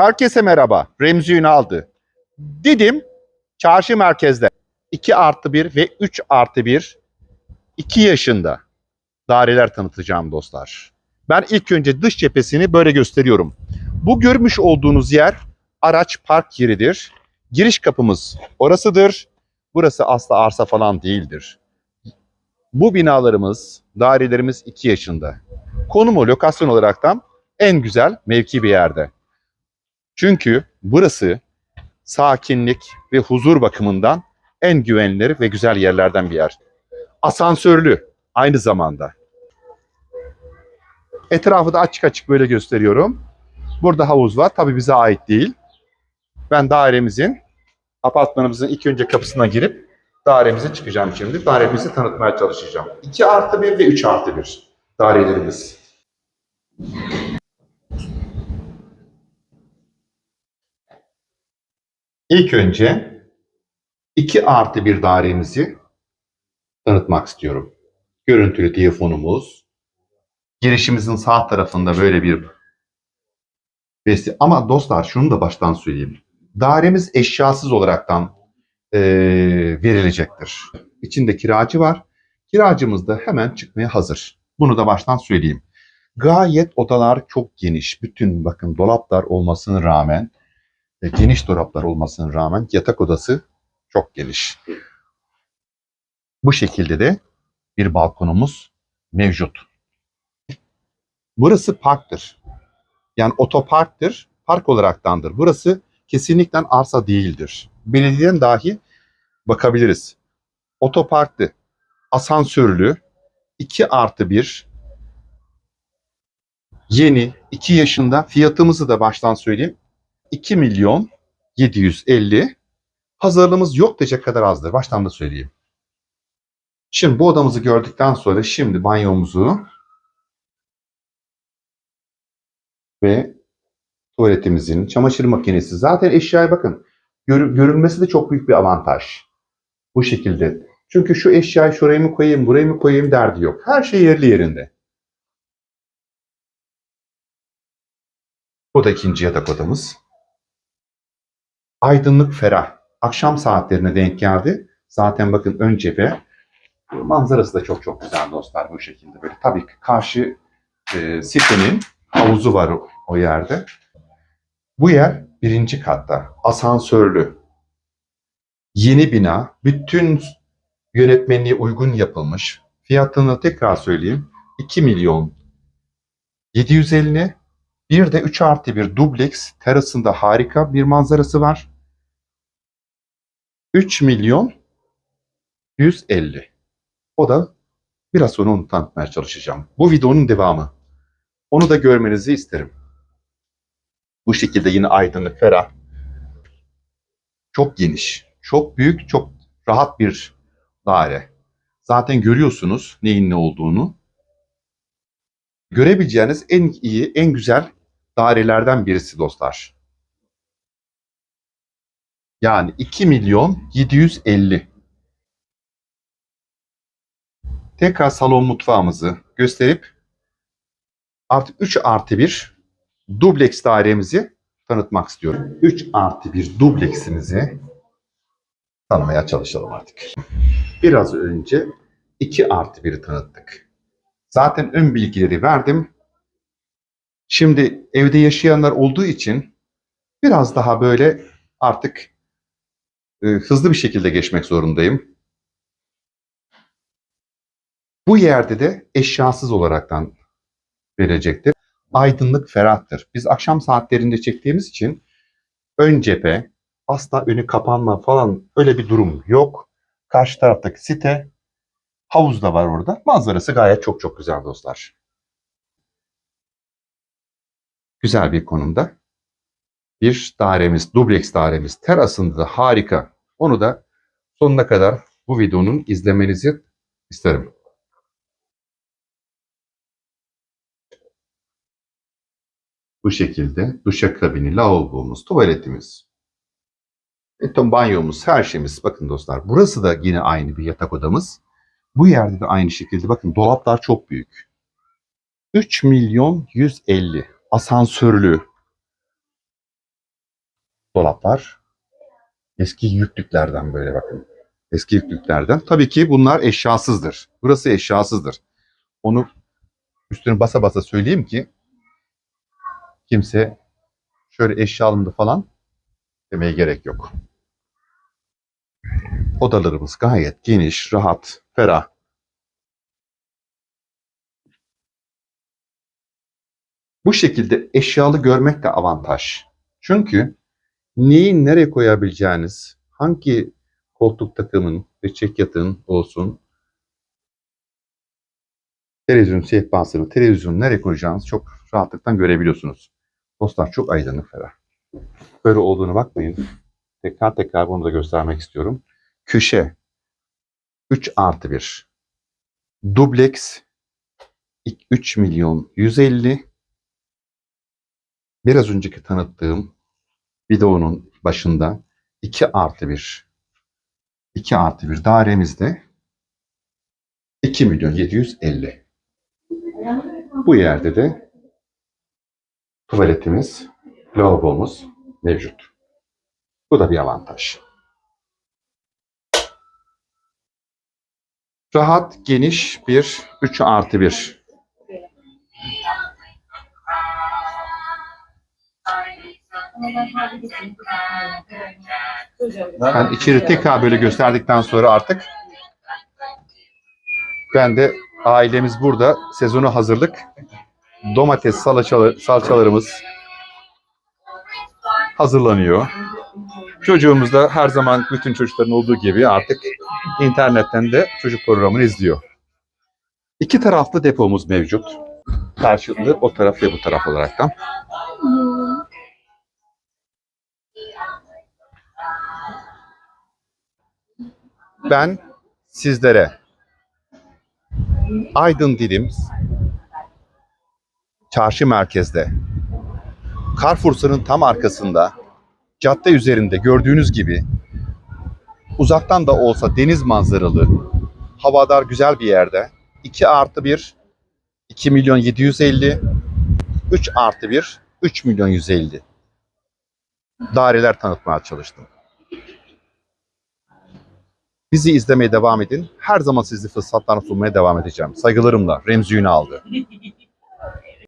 Herkese merhaba. Remzi Ünal'dı. Didim çarşı merkezde 2 artı 1 ve 3 artı 1 2 yaşında daireler tanıtacağım dostlar. Ben ilk önce dış cephesini böyle gösteriyorum. Bu görmüş olduğunuz yer araç park yeridir. Giriş kapımız orasıdır. Burası asla arsa falan değildir. Bu binalarımız, dairelerimiz 2 yaşında. Konumu lokasyon olaraktan en güzel mevki bir yerde. Çünkü burası sakinlik ve huzur bakımından en güvenilir ve güzel yerlerden bir yer. Asansörlü aynı zamanda. Etrafı da açık açık böyle gösteriyorum. Burada havuz var. Tabii bize ait değil. Ben dairemizin, apartmanımızın ilk önce kapısına girip dairemize çıkacağım şimdi. Dairemizi tanıtmaya çalışacağım. 2 artı 1 ve 3 artı 1 dairelerimiz. İlk önce 2 artı bir dairemizi tanıtmak istiyorum. Görüntülü telefonumuz. Girişimizin sağ tarafında böyle bir besi. Ama dostlar şunu da baştan söyleyeyim. Dairemiz eşyasız olaraktan eee, verilecektir. İçinde kiracı var. Kiracımız da hemen çıkmaya hazır. Bunu da baştan söyleyeyim. Gayet odalar çok geniş. Bütün bakın dolaplar olmasına rağmen e, geniş dolaplar olmasına rağmen yatak odası çok geniş. Bu şekilde de bir balkonumuz mevcut. Burası parktır. Yani otoparktır, park olaraktandır. Burası kesinlikle arsa değildir. Belediyeden dahi bakabiliriz. Otoparktı, asansörlü, 2 artı 1, yeni, 2 yaşında fiyatımızı da baştan söyleyeyim. 2 milyon 750 pazarlığımız yok diyecek kadar azdır. Baştan da söyleyeyim. Şimdi bu odamızı gördükten sonra şimdi banyomuzu ve tuvaletimizin, çamaşır makinesi. Zaten eşyaya bakın. Gör- görülmesi de çok büyük bir avantaj. Bu şekilde. Çünkü şu eşyayı şuraya mı koyayım, buraya mı koyayım derdi yok. Her şey yerli yerinde. Bu da ikinci yatak odamız. Aydınlık ferah. Akşam saatlerine denk geldi. Zaten bakın ön cephe. Manzarası da çok çok güzel dostlar bu şekilde. Böyle tabii ki karşı e, sitenin havuzu var o, o yerde. Bu yer birinci katta. Asansörlü. Yeni bina. Bütün yönetmenliğe uygun yapılmış. Fiyatını tekrar söyleyeyim. 2 milyon 750 bir de 3 artı bir dubleks terasında harika bir manzarası var. 3 milyon 150. O da biraz sonra onu tanıtmaya çalışacağım. Bu videonun devamı. Onu da görmenizi isterim. Bu şekilde yine aydınlık, ferah. Çok geniş, çok büyük, çok rahat bir daire. Zaten görüyorsunuz neyin ne olduğunu. Görebileceğiniz en iyi, en güzel dairelerden birisi dostlar. Yani 2 milyon 750. Tekrar salon mutfağımızı gösterip artık 3 artı 1 dubleks dairemizi tanıtmak istiyorum. 3 artı 1 dubleksimizi tanımaya çalışalım artık. Biraz önce 2 artı 1'i tanıttık. Zaten ön bilgileri verdim. Şimdi evde yaşayanlar olduğu için biraz daha böyle artık e, hızlı bir şekilde geçmek zorundayım. Bu yerde de eşyasız olaraktan verecektir. Aydınlık ferahtır. Biz akşam saatlerinde çektiğimiz için ön cephe, asla önü kapanma falan öyle bir durum yok. Karşı taraftaki site, havuz da var orada. Manzarası gayet çok çok güzel dostlar. Güzel bir konumda. Bir dairemiz, dubleks dairemiz terasında da harika. Onu da sonuna kadar bu videonun izlemenizi isterim. Bu şekilde duşakabini, lavabomuz, tuvaletimiz, beton banyomuz, her şeyimiz. Bakın dostlar burası da yine aynı bir yatak odamız. Bu yerde de aynı şekilde bakın dolaplar çok büyük. 3 milyon 150 asansörlü dolaplar. Eski yüklüklerden böyle bakın. Eski yüklüklerden. Tabii ki bunlar eşyasızdır. Burası eşyasızdır. Onu üstüne basa basa söyleyeyim ki kimse şöyle eşya alındı falan demeye gerek yok. Odalarımız gayet geniş, rahat, ferah. Bu şekilde eşyalı görmek de avantaj. Çünkü neyi nereye koyabileceğiniz, hangi koltuk takımın ve çek yatağın olsun, televizyon sehpasını, televizyonu nereye koyacağınızı çok rahatlıkla görebiliyorsunuz. Dostlar çok aydınlık ferah. Böyle olduğunu bakmayın. Tekrar tekrar bunu da göstermek istiyorum. Köşe 3 artı 1. Dubleks 3 milyon 150 biraz önceki tanıttığım videonun başında 2 artı 1 2 artı 1 dairemizde 2 milyon 750. Bu yerde de tuvaletimiz, lavabomuz mevcut. Bu da bir avantaj. Rahat, geniş bir 3 artı 1 Ben içeri tekrar böyle gösterdikten sonra artık ben de ailemiz burada sezonu hazırlık domates salçalı, salçalarımız hazırlanıyor. Çocuğumuz da her zaman bütün çocukların olduğu gibi artık internetten de çocuk programını izliyor. İki taraflı depomuz mevcut. Karşılıklı o taraf ve bu taraf olaraktan. Ben sizlere Aydın Dilim çarşı merkezde Carrefour'un tam arkasında cadde üzerinde gördüğünüz gibi uzaktan da olsa deniz manzaralı havadar güzel bir yerde 2 artı 1 2 milyon 750 3 artı 1 3 milyon 150 daireler tanıtmaya çalıştım. Bizi izlemeye devam edin. Her zaman sizi fırsatlar sunmaya devam edeceğim. Saygılarımla Remzi Ünal'dı.